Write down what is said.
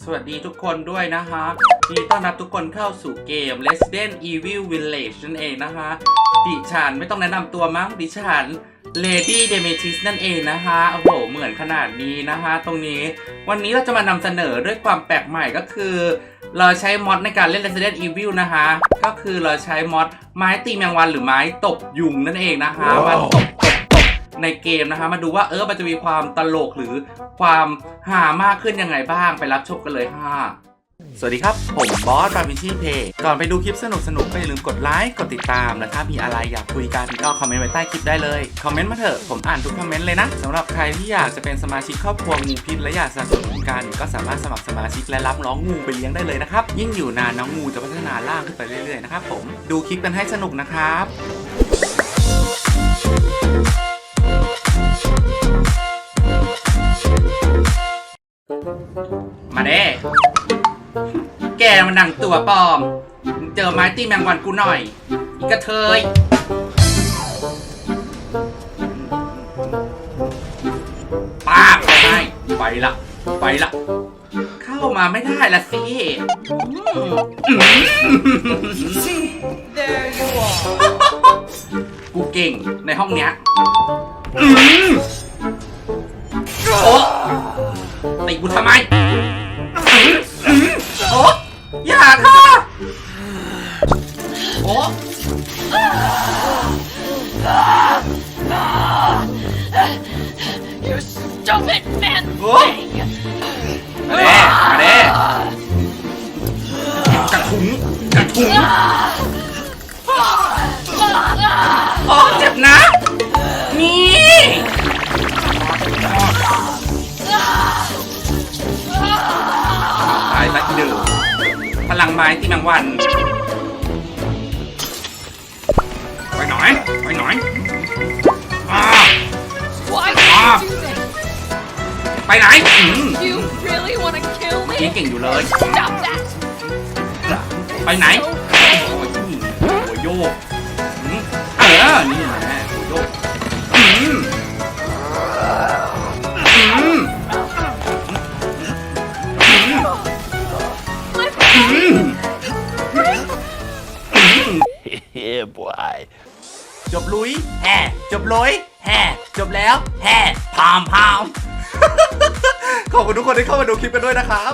สวัสดีทุกคนด้วยนะฮะยินดีต้อนรับทุกคนเข้าสู่เกม Resident Evil Village นั่นเองนะฮะดิฉันไม่ต้องแนะนำตัวมั้งดิฉัน Lady Demetis นั่นเองนะฮะโอ้โหเหมือนขนาดนี้นะฮะตรงนี้วันนี้เราจะมานำเสนอด้วยความแปลกใหม่ก็คือ เราใช้มอดในการเล่น Resident Evil นะฮะก็คือเราใช้มอดไม้ตีแมงวันหรือไม้ตบยุงนั่นเองนะฮะมาตบตบตบ ในเกมนะคะ มาดูว่าเออมันจะมีความตลกหรือความหามากขึ้นยังไงบ้างไปรับชมกันเลยฮะสวัสดีครับ ผมบอสบาวินชีเพก่อนไปดูคลิปสนุกๆก็อย่าลืมกดไลค์กดติดตาม และถ้ามีอะไรอยากคุยกันก็คอมเมนต์ไว้ใต้คลิปได้เลย คอมเมนต์มาเถอะ ผมอ่านทุกคอมเมนต์เลยนะสำหรับใครที่อยากจะเป็นสมาชิกครอบครัวงูพิษและอยากสนับสนุนกัน ก็สามารถสมัครสมาชิกและรับน้องงูไปเลี้ยงได้เลยนะครับ ยิ่งอยู่นานน้องงูจะพัฒนาร่างขึ้นไปเรื่อยๆนะครับผมดูคลิปกันให้สนุกนะครับ มาเด้ แกมันหนังตัวปลอมมึงเจอไม้ตีแมงวันกูหน่อย อีกระเทย ป้าบไปให้ไปละ ไปละ เข้ามาไม่ได้ละสิอืมอืม There you are. กูเก่งในห้องเนี้ยอืมโอ้ ตีกูทำไมอืมอืมโอ้อย่าค่ะโอ้ You stupid man โอ้มาเด้มาเด้กระทุ้งกระทุ้งโอ้เจ็บนะ นี่ ม้ที่แมงวันไปหน่อยไปหน่อยอ่า Why Ah. did you do that? ไปไหนอืม You really want to kill เมื่อกี้ me? เก่งอยู่เลย Stop that! ไปไหน So โอ้ยนี่หัวโยกอืมเออ นี่แหละหัวโยกอืมอืมอืมอืม yeah, boy. จบลุยแห่จบลุยแห่จบแล้วแห่พามพาม ขอบคุณทุกคนที่เข้ามาดูคลิปกันด้วยนะครับ